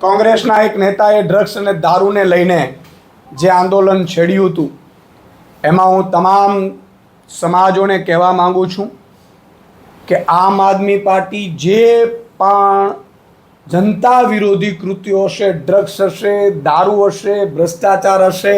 કોંગ્રેસના એક નેતાએ ડ્રગ્સ અને દારૂને લઈને જે આંદોલન છેડ્યું હતું, એમાં હું તમામ સમાજોને કહેવા માંગુ છું કે આમ આદમી પાર્ટી જે પણ જનતા વિરોધી કૃત્યો હશે ડ્રગ્સ હશે, દારૂ હશે, ભ્રષ્ટાચાર હશે,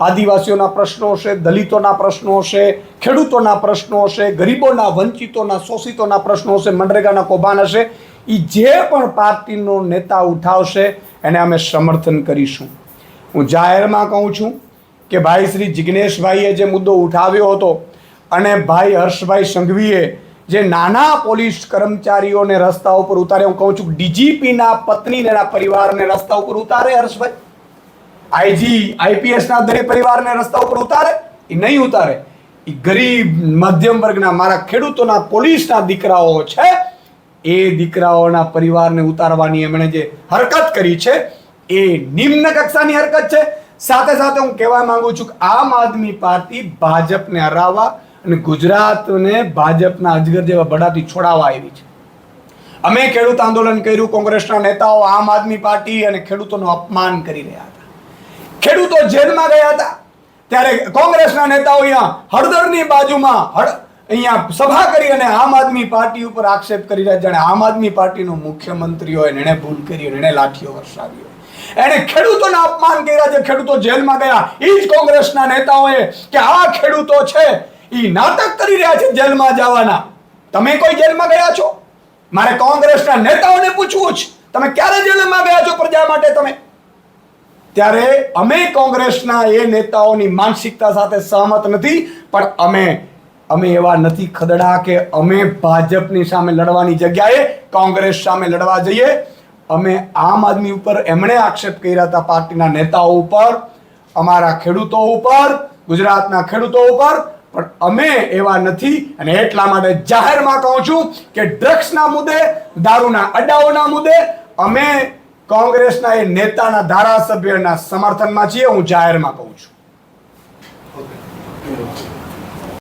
આદિવાસીઓના પ્રશ્નો હશે, દલિતોના પ્રશ્નો હશે, ખેડૂતોના પ્રશ્નો હશે, ગરીબોના, વંચિતોના, શોષિતોના પ્રશ્નો હશે, મનરેગાના કૌભાંડ હશે એ જે પણ પાર્ટીનો નેતા ઉઠાવશે, એને અમે સમર્થન કરીશું. હું જાહેરમાં કહું છું કે ભાઈ શ્રી જિગ્નેશભાઈએ જે મુદ્દો ઉઠાવ્યો હતો અને ભાઈ હર્ષભાઈ સંઘવીએ જે નાના પોલીસ કર્મચારીઓને રસ્તા ઉપર ઉતારે હું કહું છું ડીજીપીના પત્નીને એના પરિવારને રસ્તા ઉપર ઉતારે હર્ષભાઈ. આઈજી, આઈપીએસના દરેક પરિવારને રસ્તા ઉપર ઉતારે એ નહીં ઉતારે. એ ગરીબ મધ્યમ વર્ગના મારા ખેડૂતોના પોલીસના દીકરાઓ છે એ દીકરાઓના પરિવારને ઉતારવાની એમણે જે હરકત કરી છે, એ નિમ્ન કક્ષાની હરકત છે. સાથે સાથે હું કહેવા માંગુ છું કે આમ આદમી પાર્ટી ભાજપને હરાવવા અને ગુજરાતને ભાજપના અજગર જેવા બડાથી છોડાવવા આવી છે. અમે ખેડૂત આંદોલન કર્યું, કોંગ્રેસના નેતાઓ આમ આદમી પાર્ટી અને ખેડૂતોનું અપમાન કરી રહ્યા હતા. ખેડૂતો જેલમાં ગયા હતા. ત્યારે કોંગ્રેસના નેતાઓ અહીંયા હળદરની બાજુમાં હળ અહીંયા સભા કરી અને આમ આદમી પાર્ટી ઉપર આક્ષેપ કરી રહ્યા જાણે આમ આદમી પાર્ટીનો મુખ્યમંત્રી હોય એણે ભૂલ કરી અને એણે લાઠીઓ વરસાવી હોય. એણે ખેડૂતોના અપમાન કર્યા છે. ખેડૂતો જેલમાં ગયા. એ જ કોંગ્રેસના નેતાઓએ કે આ ખેડૂતો છે એ નાટક કરી રહ્યા છે જેલમાં જવાના. તમે કોઈ જેલમાં ગયા છો? મારે કોંગ્રેસના નેતાઓને પૂછવું છે. તમે ક્યારે જેલમાં ગયા છો પ્રજા માટે તમે? ત્યારે અમે કોંગ્રેસના એ નેતાઓની માનસિકતા સાથે સહમત નથી, પણ અમે અમે એવા નથી ખદડા કે અમે ભાજપની સામે લડવાની જગ્યાએ કોંગ્રેસ સામે લડવા જઈએ. અમે આમ આદમી ઉપર એમણે આક્ષેપ કર્યા હતા પાર્ટીના નેતાઓ ઉપર, અમારા ખેડૂતો ઉપર, ગુજરાતના ખેડૂતો ઉપર. પણ અમે એવા નથી અને એટલા માટે જાહેરમાં કહું છું કે ડ્રગ્સના મુદ્દે, દારૂના અડ્ડાઓના મુદ્દે અમે કોંગ્રેસના એ નેતાના ધારાસભ્યના સમર્થનમાં છીએ, હું જાહેરમાં કહું છું.